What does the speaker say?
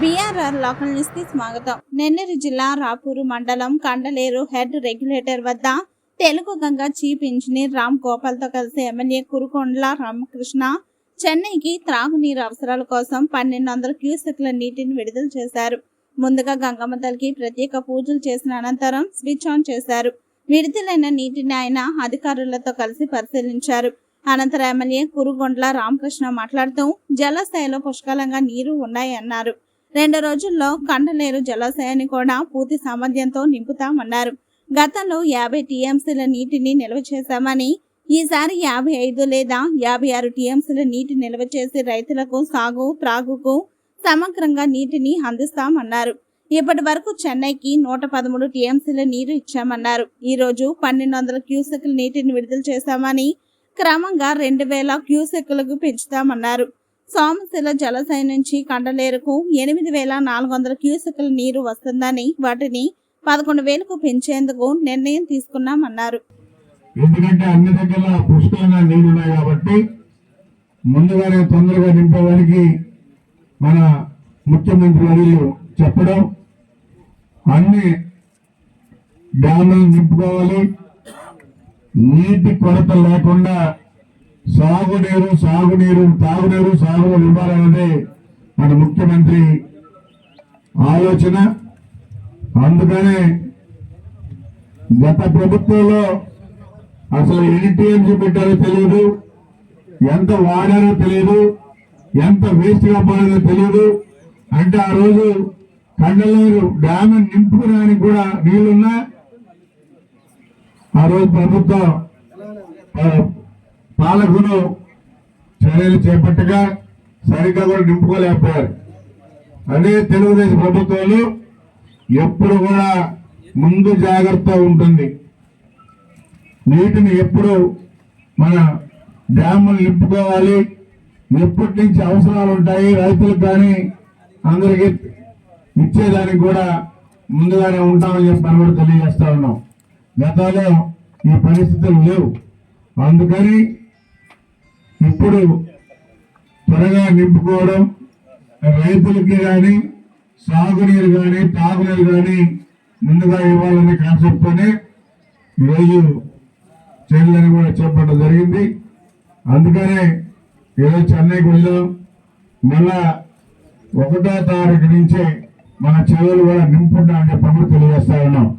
BRR local న్యూస్కి స్వాగతం. నెల్లూరు జిల్లా రాపూరు మండలం కండలేరు హెడ్ రెగ్యులేటర్ వద్ద తెలుగు గంగా చీఫ్ ఇంజనీర్ రామ్ గోపాల్తో కలిసి ఎమ్మెల్యే కురుకొండల రామకృష్ణ చెన్నైకి త్రాగునీరు అవసరాల కోసం పన్నెండు వందల క్యూసెక్ల నీటిని విడుదల చేశారు. ముందుగా గంగమ్మ తల్లికి ప్రత్యేక పూజలు చేసిన అనంతరం స్విచ్ ఆన్ చేశారు. విడుదలైన నీటిని ఆయన అధికారులతో కలిసి పరిశీలించారు. అనంతరం ఎమ్మెల్యే కురుగొండ్ల రామకృష్ణ మాట్లాడుతూ జలాశయంలో పుష్కలంగా నీరు ఉన్నాయన్నారు రెండు రోజుల్లో కండలేరు జలాశయాన్ని కూడా పూర్తి సామర్థ్యంతో నింపుతామన్నారు. గతంలో యాభై టీఎంసీల నీటిని నిల్వ చేశామని ఈసారి యాభై ఐదు లేదా యాభై ఆరు టీఎంసీల నీటి నిల్వ చేసి రైతులకు సాగు త్రాగుకు సమగ్రంగా నీటిని అందిస్తామన్నారు. ఇప్పటి వరకు చెన్నైకి నూట పదమూడు టీఎంసీల నీరు ఇచ్చామన్నారు. ఈ రోజు పన్నెండు వందల క్యూసెక్ల నీటిని విడుదల చేశామని క్రమంగా రెండు వేల క్యూసెక్లకు పెంచుతామన్నారు. సోమశిల జలాశయం నుంచి కండలేరుకు ఎనిమిది వేల నాలుగు వందల క్యూసెక్ల నీరు వస్తుందని వాటిని పదకొండు వేలకు పెంచేందుకు నిర్ణయం తీసుకున్నామన్నారు. ఎందుకంటే అన్ని దగ్గర పుష్కలంగా నీళ్ళు ఉన్నాయి కాబట్టి ముందుగానే తొందరగా నింపేవారికి మన ముఖ్యమంత్రి వర్యులు చెప్పడం అన్ని డ్యాములు నింపుకోవాలి నీటి కొరత లేకుండా సాగునీరు సాగునీరు తాగునీరు సాగునీరు ఇవ్వాలన్నదే మన ముఖ్యమంత్రి ఆలోచన. అందుకనే గత ప్రభుత్వంలో అసలు ఎన్ని టీఎంసీ పెట్టారో తెలియదు ఎంత వాడారో తెలియదు ఎంత వేస్ట్గా తెలియదు అంటే ఆ రోజు కండలేరు డ్యామ్ నింపుకోవడానికి కూడా నీళ్ళున్నా ఆ రోజు ప్రభుత్వం పాలకులు చర్యలు చేపట్టగా సరిగ్గా కూడా నింపుకోలేకపోయారు. అదే తెలుగుదేశం ప్రభుత్వాలు ఎప్పుడు కూడా ముందు జాగ్రత్త ఉంటుంది. నీటిని ఎప్పుడు మన డ్యాములు నింపుకోవాలి. ఎప్పటి నుంచి అవసరాలు ఉంటాయి రైతులకు కానీ అందరికి ఇచ్చేదానికి కూడా ముందుగానే ఉంటామని చెప్పని కూడా తెలియజేస్తా ఉన్నాం. గతంలో ఈ పరిస్థితులు లేవు. అందుకని ఇప్పుడు త్వరగా నింపుకోవడం రైతులకి కానీ సాగునీరు కానీ తాగునీరు కానీ ముందుగా ఇవ్వాలనే కాన్సెప్ట్తోనే ఈరోజు చర్యలను కూడా చేపట్టడం జరిగింది. అందుకనే ఈరోజు చెన్నైకి వెళ్ళాం. మళ్ళా ఒకటో తారీఖు నుంచే మన చెరువులు కూడా నింపుంటామని చెప్పి తెలియజేస్తా ఉన్నాం.